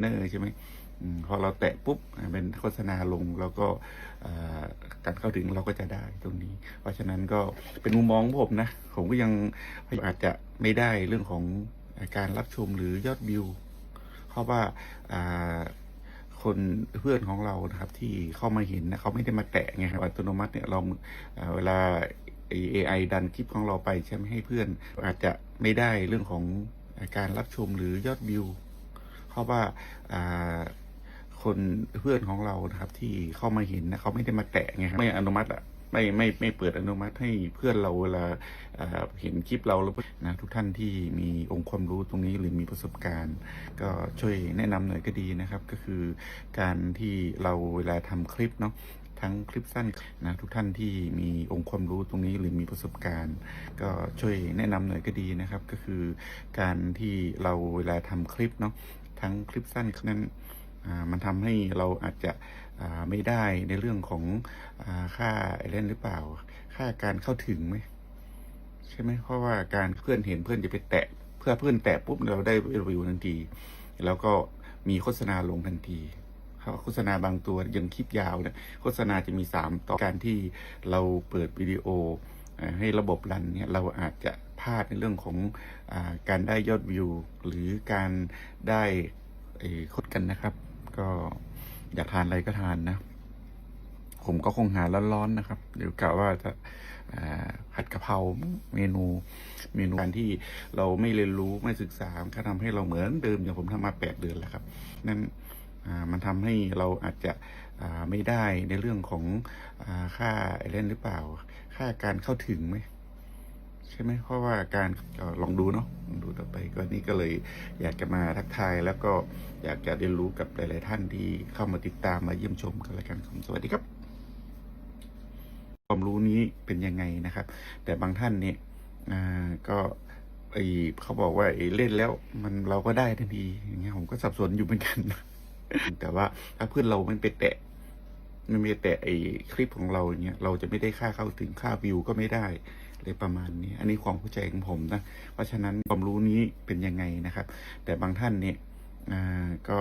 เนอร์ใช่ไหมพอเราแตะปุ๊บเป็นโฆษณาลงแล้วก็การเข้าถึงเราก็จะได้ตรงนี้ เพราะฉะนั้นก็เป็นมุมมองของผมนะ ผมก็ยังอาจจะไม่ได้เรื่องของการรับชมหรือยอดวิวเพราะว่าคนเพื่อนของเรานะครับ ที่เข้ามาเห็นนะเขาไม่ได้มาแตะไงอัตโนมัติเนี่ยเราอ่าเวลา AI ดันคลิปของเราไปใช่ไหมให้เพื่อน อาจจะไม่ได้เรื่องของการรับชมหรือยอดวิว เพราะว่าคนเพื่อนของเรานะครับที่เข้ามาเห็นนะเขาไม่ได้มาแตะไงครับไม่อนุมัติอะไม่ไม่ไม่เปิดอนุมัติให้เพื่อนเราเวลาอ่าเห็นคลิปเราแล้วนะทุกท่านที่มีองค์ความรู้ตรงนี้หรือมีประสบการณ์ ก็ช่วยแนะนำหน่อยก็ดีนะครับ ก็คือการที่เราเวลาทำคลิปเนาะทั้งคลิปสั้นนะทุกท่านที่มีองค์ความรู้ตรงนี้หรือมีประสบการณ์ ก็ช่วยแนะนำหน่อยก็ดีนะครับ ก็คือการที่เราเวลาทำคลิปเนาะ ทั้งคลิปสั้นนั้นมันทำให้เราอาจจะไม่ได้ในเรื่องของอค่าเล่นหรือเปล่า ค่าการเข้าถึงไหมใช่ไหมเพราะว่าการเพื่อนเห็นเพื่อนจะไปแตะ เพื่อเพื่อนแตะปุ๊บเราได้รีวิวทันที แล้วก็มีโฆษณาลงทันทีเขาโฆษณาบางตัวยังคลิปยาวเนี่ยโฆษณาจะมีสามต่อการที่เราเปิดวิดีโอให้ระบบรันเนี่ยเราอาจจะ พลาดในเรื่องของอการได้ยอดวิว หรือการได้คดกันนะครับ ก็อยากทานอะไรก็ทานนะ ผมก็คงหาร้อนๆนะครับ เดี๋ยวกะว่าจะผัดกะเพราเมนูเมนูการที่เราไม่เรียนรู้ไม่ศึกษาก็ทำให้เราเหมือนเดิมอย่างผมทำมาแปดเดือนแล้วครับ นั่นมันทำให้เราอาจจะไม่ได้ในเรื่องของอค่าไอเล่นหรือเปล่า ค่าการเข้าถึงไหม ใช่ไหมเพราะว่าการลองดูเนาะลองดูต่อไปก็นี่ก็เลยอยากจะมาทักทายแล้วก็อยากจะเรียนรู้กับหลาย ๆ ท่านที่เข้ามาติดตามมาเยี่ยมชมกันล้วกันครับสวัสดีครับ ความรู้นี้เป็นยังไงนะครับ แต่บางท่านเนี่ยก็ไอเขาบอกว่าไอเล่นแล้วมันเราก็ได้ทันทีอย่างเงี้ยผมก็สับสนอยู่เหมือนกัน แต่ว่าถ้าเพื่อนเราไม่ไปแตะไม่ไปแตะไอคลิปของเราเงี้ยเราจะไม่ได้ค่าเข้าถึงค่าวิวก็ไม่ได้ เลยประมาณนี้ อันนี้ความเข้าใจของผมนะ เพราะฉะนั้นความรู้นี้เป็นยังไงนะครับ แต่บางท่านเนี่ยอ่าก็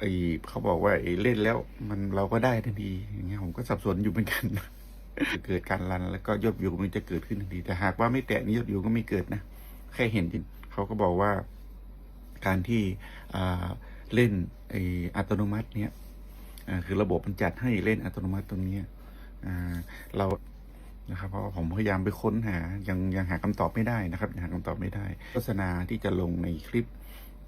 ไอเขาบอกว่าไอเล่นแล้วมันเราก็ได้ทันทีอย่างเงี้ยผมก็สับสนอยู่เหมือนกันจะเกิดการรันแล้วก็ยอดวิวมันจะเกิดขึ้นทันที แต่หากว่าไม่แตะนี่ยอดวิวก็ไม่เกิดนะ แค่เห็นจริงเขาก็บอกว่าการที่อ่าเล่นไออัตโนมัติเนี่ยอ่าคือระบบมันจัดให้เล่นอัตโนมัติตรงเนี้ยอ่าเรา นะครับเพราะผมพยายามไปค้นหายังยังหาคำตอบไม่ได้นะครับยังหาคำตอบไม่ได้โฆษณาที่จะลงในคลิป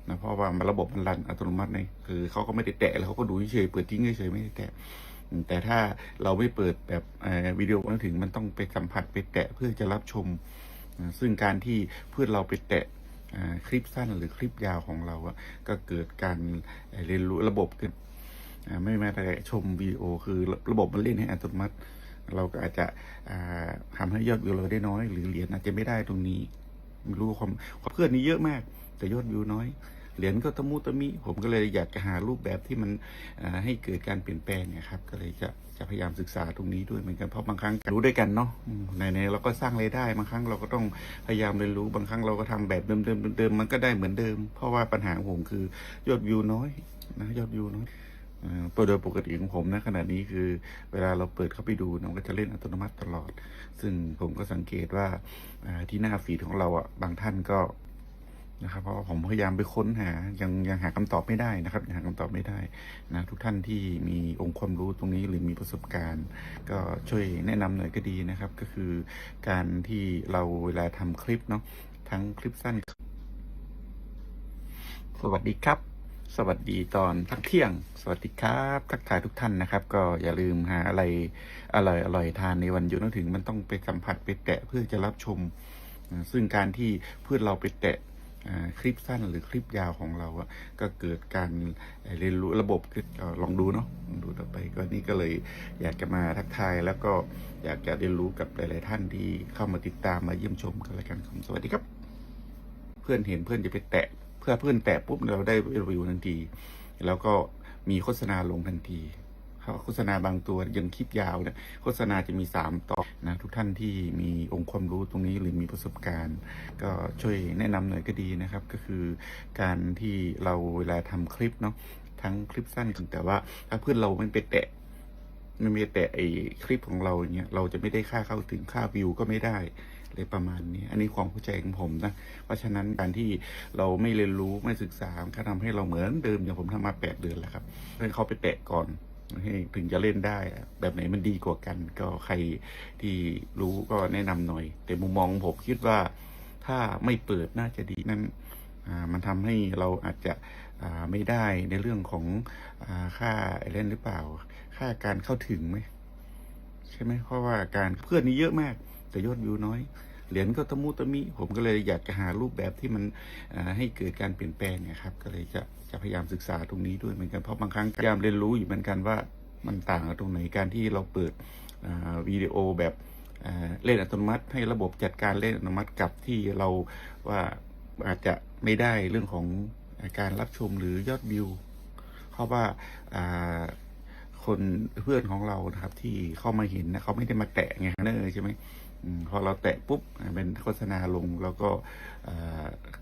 นะเพราะว่ามันระบบมันรันอัตโนมัติในคือเขาก็ไม่ได้แตะแล้วเขาก็ดูเฉยเปิดทิ้งเฉยไม่ได้แตะแต่ถ้าเราไม่เปิดแบบวิดีโอมาถึงมันต้องไปสัมผัสไปแตะเพื่อจะรับชม ซึ่งการที่เพื่อนเราไปแตะคลิปสั้นหรือคลิปยาวของเราอะก็เกิดการเรียนรู้ระบบขึ้นไม่แม้แต่ชมวิดีโอคือระบบมันเล่นให้อัตโนมัติ เราก็อาจจะอ่าทำให้ยอดวิวเราได้น้อย หรือเหรียญอาจจะไม่ได้ตรงนี้ไม่รู้ความความเพื่อนนี้เยอะมาก แต่ยอดวิวน้อย เหรียญก็ตะมุตะมิ ผมก็เลยอยากจะหารูปแบบที่มันให้เกิดการเปลี่ยนแปลงเนี่ยครับ ก็เลยจะจะพยายามศึกษาตรงนี้ด้วยเหมือนกันเพราะบางครั้งรู้ด้วยกันเนาะอืมในเราก็สร้างรายได้บางครั้งเราก็ต้องพยายามเรียนรู้บางครั้งเราก็ทำแบบเดิมๆเดิมๆมันก็ได้เหมือนเดิม เพราะว่าปัญหาของผมคือยอดวิวน้อยนะยอดวิวน้อย อ่าโดยปกติของผมนะขณะนี้คือเวลาเราเปิดเข้าไปดูมันก็จะเล่นอัตโนมัติตลอด ซึ่งผมก็สังเกตว่าที่หน้าฟีดของเราอะบางท่านก็นะครับเพราะผมพยายามไปค้นหายังยังหาคำตอบไม่ได้นะครับยังหาคำตอบไม่ได้นะทุกท่านที่มีองค์ความรู้ตรงนี้หรือมีประสบการณ์ ก็ช่วยแนะนำหน่อยก็ดีนะครับ ก็คือการที่เราเวลาทำคลิปเนาะทั้งคลิปสั้น สวัสดีครับ สวัสดีตอนพักเที่ยง สวัสดีครับ ทักทายทุกท่านนะครับ ก็อย่าลืมหาอะไรอร่อยอร่อยทานในวันหยุดนึกถึงมันต้องไปสัมผัสไปแตะเพื่อจะรับชม ซึ่งการที่เพื่อนเราไปแตะคลิปสั้นหรือคลิปยาวของเราอะก็เกิดการเรียนรู้ระบบขึ้นลองดูเนาะลองดูต่อไปก็นี่ก็เลยอยากจะมาทักทาย แล้วก็อยากจะเรียนรู้กับหลาย ๆ ท่านที่เข้ามาติดตามมาเยี่ยมชมกันแล้วกันสวัสดีครับ เพื่อนเห็นเพื่อนจะไปแตะ เพื่อเพื่อนแตะปุ๊บเราได้รีวิวทันที แล้วก็มีโฆษณาลงทันทีเขาโฆษณาบางตัวยังคลิปยาวเนี่ยโฆษณาจะมีสามตอนนะทุกท่านที่มีองค์ความรู้ตรงนี้หรือมีประสบการณ์ ก็ช่วยแนะนำหน่อยก็ดีนะครับ ก็คือการที่เราเวลาทำคลิปเนาะทั้งคลิปสั้นแต่ว่าถ้าเพื่อนเราไม่ไปแตะไม่มีแต่ไอ้คลิปของเราเงี้ยเราจะไม่ได้ค่าเข้าถึงค่าวิวก็ไม่ได้ เลยประมาณนี้ อันนี้ความเข้าใจของผมนะ เพราะฉะนั้นการที่เราไม่เรียนรู้ไม่ศึกษาก็ทำให้เราเหมือนเดิมอย่างผมทำมาแปดเดือนแล้วครับให้เขาไปแตะก่อนให้ถึงจะเล่นได้ แบบไหนมันดีกว่ากัน ก็ใครที่รู้ก็แนะนำหน่อย แต่มุมมองผมคิดว่าถ้าไม่เปิดน่าจะดีนั่นมันทำให้เราอาจจะไม่ได้ในเรื่องของอค่าเล่นหรือเปล่า ค่าการเข้าถึงไหมใช่ไหมเพราะว่าการเพื่อนนี่เยอะมาก แต่ยอดวิวน้อย เหรียญก็ตะมุตะมิ ผมก็เลยอยากจะหารูปแบบที่มันให้เกิดการเปลี่ยนแปลงเนะครับ ก็เลยจะจะพยายามศึกษาตรงนี้ด้วยเหมือนกันเพราะบางครั้งพยายามเรียนรู้อยู่เหมือนกันว่ามันต่างกันตรงไหนการที่เราเปิดวิดีโอแบบเล่นอัตโนมัติ ให้ระบบจัดการเล่นอัตโนมัติกับที่เราว่าอาจจะไม่ได้เรื่องของการรับชมหรือยอดวิวเพราะว่าคนเพื่อนของเรานะครับที่เข้ามาเห็นนะเขาไม่ได้มาแตะไงเนอใช่ไหม พอเราแตะปุ๊บเป็นโฆษณาลงแล้วก็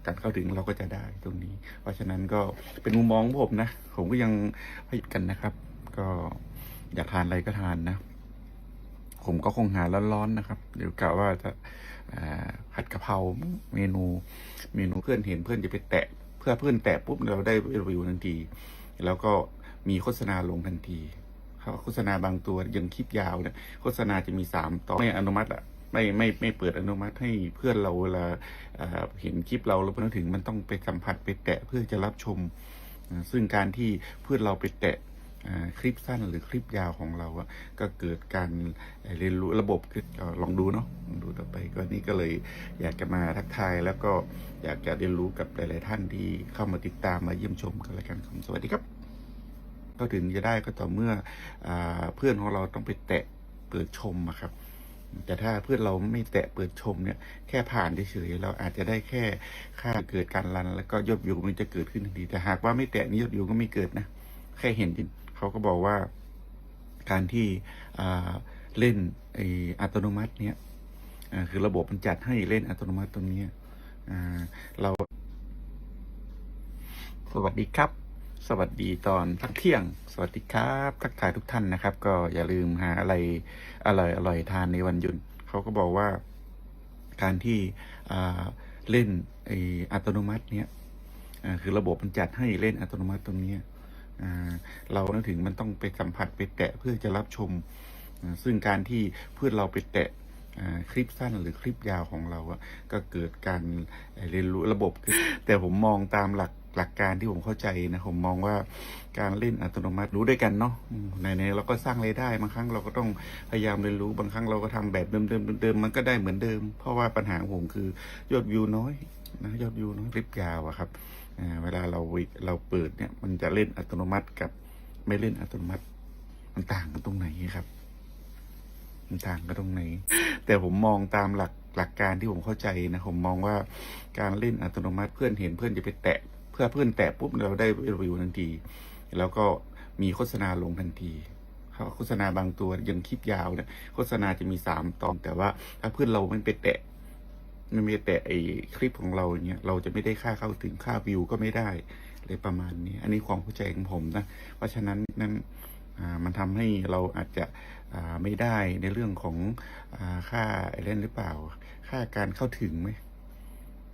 การเข้าถึงเราก็จะได้ตรงนี้ เพราะฉะนั้นก็เป็นมุมมองของผมนะ ผมก็ยังพยกันนะครับ ก็อยากทานอะไรก็ทานนะ ผมก็คงหาร้อนๆนะครับ เดี๋ยวกะว่าจะผัดกะเพราเมนู เมนูเพื่อนเห็นเพื่อนจะไปแตะ เพื่อเพื่อนแตะปุ๊บเราได้รีวิวทันที แล้วก็มีโฆษณาลงทันทีเขาโฆษณาบางตัวยังคลิปยาวเนี่ยโฆษณาจะมีสามตอนไม่อนุมัติอะ ไม่ไม่ไม่เปิดอนุมัติให้เพื่อนเราเวลาเห็นคลิปเราแล้วพอถึงมันต้องไปสัมผัสไปแตะเพื่อจะรับชม ซึ่งการที่เพื่อนเราไปแตะคลิปสั้นหรือคลิปยาวของเราอะก็เกิดการเรียนรู้ระบบก็ลองดูเนาะลองดูต่อไปก็นี่ก็เลยอยากจะมาทักทายแล้วก็อยากจะเรียนรู้กับหลาย ๆ ท่านที่เข้ามาติดตามมาเยี่ยมชมกันแล้วกันครับสวัสดีครับ ก็ถึงจะได้ก็ต่อเมื่ออเพื่อนของเราต้องไปแตะเปิดชมอะครับ แต่ถ้าเพื่อนเราไม่แตะเปิดชมเนี่ยแค่ผ่านเฉยๆเราอาจจะได้แค่ค่าเกิดการรัน แล้วก็ยอดวิวมันจะเกิดขึ้นทันทีแต่หากว่าไม่แตะนี่ยอดวิวก็ไม่เกิดนะ แค่เห็นเขาก็บอกว่า การที่เล่นไออัตโนมัติเนี่ยคือระบบมันจัดให้เล่นอัตโนมัติตรงนี้เรา สวัสดีครับ สวัสดีตอนพักเที่ยง สวัสดีครับทักทายทุกท่านนะครับ ก็อย่าลืมหาอะไรอร่อยอร่อยทานในวันหยุดเขาก็บอกว่าการที่เล่นไออัตโนมัติเนี่ยคือระบบมันจัดให้เล่นอัตโนมัติตรงนี้เรานึกถึงมันต้องไปสัมผัสไปแตะเพื่อจะรับชม ซึ่งการที่เพื่อนเราไปแตะ คลิปสั้นหรือคลิปยาวของเราอะก็เกิดการเรียนรู้ระบบ แต่ผมมองตามหลักหลักการที่ผมเข้าใจนะผมมองว่าการเล่นอัตโนมัติรู้ด้วยกันเนาะอืมในเราก็สร้างรายได้บางครั้งเราก็ต้องพยายามเรียนรู้บางครั้งเราก็ทำแบบเดิมๆเดิมๆมันก็ได้เหมือนเดิม เพราะว่าปัญหาของผมคือยอดวิวน้อยนะยอดวิวน้อยคลิปยาวอะครับเวลาเราเราเปิดเนี่ยมันจะเล่นอัตโนมัติกับไม่เล่นอัตโนมัติมันต่างกันตรงไหนครับ ต่างกันตรงไหน แต่ผมมองตามหลักหลักการที่ผมเข้าใจนะ ผมมองว่าการเล่นอัตโนมัติเพื่อนเห็นเพื่อนจะไปแตะ เพื่อเพื่อนแตะปุ๊บเราได้รีวิวทันที แล้วก็มีโฆษณาลงทันทีเขาโฆษณาบางตัวยังคลิปยาวเนี่ยโฆษณาจะมีสามตอน แต่ว่าถ้าเพื่อนเราไม่ไปแตะไม่ไปแตะไอ้คลิปของเราเงี้ยเราจะไม่ได้ค่าเข้าถึงค่าวิวก็ไม่ได้เลยประมาณนี้ อันนี้ความเข้าใจของผมนะ เพราะฉะนั้นนั้นมันทำให้เราอาจจะ ไม่ได้ในเรื่องของอค่าเล่นหรือเปล่า ค่าการเข้าถึงไหม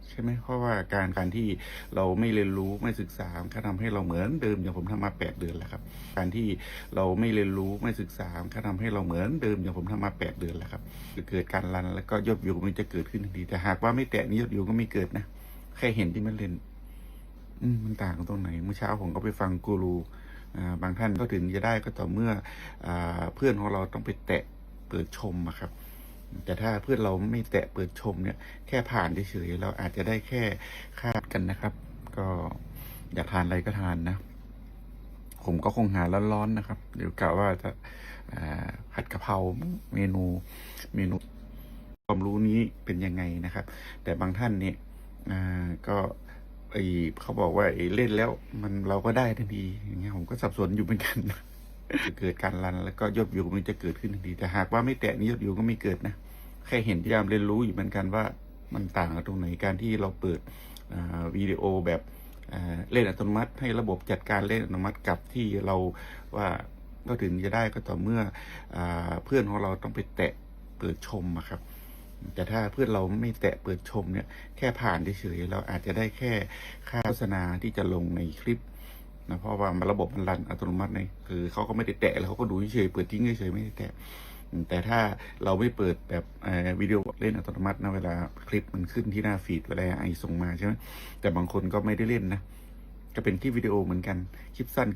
ใช่ไหมเพราะว่าการการที่เราไม่เรียนรู้ไม่ศึกษาก็ทำให้เราเหมือนเดิมอย่างผมทำมาแปดเดือนแล้วครับ การที่เราไม่เรียนรู้ไม่ศึกษาก็ทำให้เราเหมือนเดิมอย่างผมทำมาแปดเดือนแล้วครับจะเกิดการรันแล้วก็ยอดวิวมันจะเกิดขึ้นทันทีแต่หากว่าไม่แตะนี่ยอดวิวก็ไม่เกิดนะแค่เห็นที่มันเล่น อืมันต่างกันตรงไหนเมื่อเช้าผมก็ไปฟังกูรู บางท่านก็ถึงจะได้ก็ต่อเมื่ออเพื่อนของเราต้องไปแตะเปิดชมอะครับ แต่ถ้าเพื่อนเราไม่แตะเปิดชมเนี่ย แค่ผ่านเฉยๆเราอาจจะได้แค่คาดกันนะครับ ก็อยากทานอะไรก็ทานนะ ผมก็คงหาร้อนๆนะครับ เดี๋ยวกะว่าจะผัดกะเพราเมนูเมนูความรู้นี้เป็นยังไงนะครับ แต่บางท่านเนี่ยก็ ไอ้เขาบอกว่าไอ้เล่นแล้ว มันเราก็ได้ทันทีอย่างเงี้ยผมก็สับสนอยู่เหมือนกันจะเกิดการรันแล้วก็ยอดวิวมันจะเกิดขึ้นทันทีแต่หากว่าไม่แตะนี่ยอดวิวก็ไม่เกิดนะแค่เห็นพยายามเรียนรู้อยู่เหมือนกันว่ามันต่างกันตรงไหนการที่เราเปิดวิดีโอแบบเล่นอัตโนมัติ ให้ระบบจัดการเล่นอัตโนมัติกับที่เราว่าก็ถึงจะได้ก็ต่อเมื่ออเพื่อนของเราต้องไปแตะเปิดชมครับ แต่ถ้าเพื่อนเราไม่แตะเปิดชมเนี่ยแค่ผ่านเฉยๆเราอาจจะได้แค่ค่าโฆษณาที่จะลงในคลิปนะเพราะว่ามันระบบมันรันอัตโนมัติไงคือเขาก็ไม่ได้แตะแล้วเขาก็ดูเฉยๆเปิดทิ้งเฉยๆไม่ได้แตะแต่ถ้าเราไม่เปิดแบบวิดีโอเล่นอัตโนมัตินะเวลาคลิปมันขึ้นที่หน้าฟีดเวลาไอส่งมาใช่ไหมแต่บางคนก็ไม่ได้เล่นนะก็เป็นคลิปวิดีโอเหมือนกันคลิปสั้น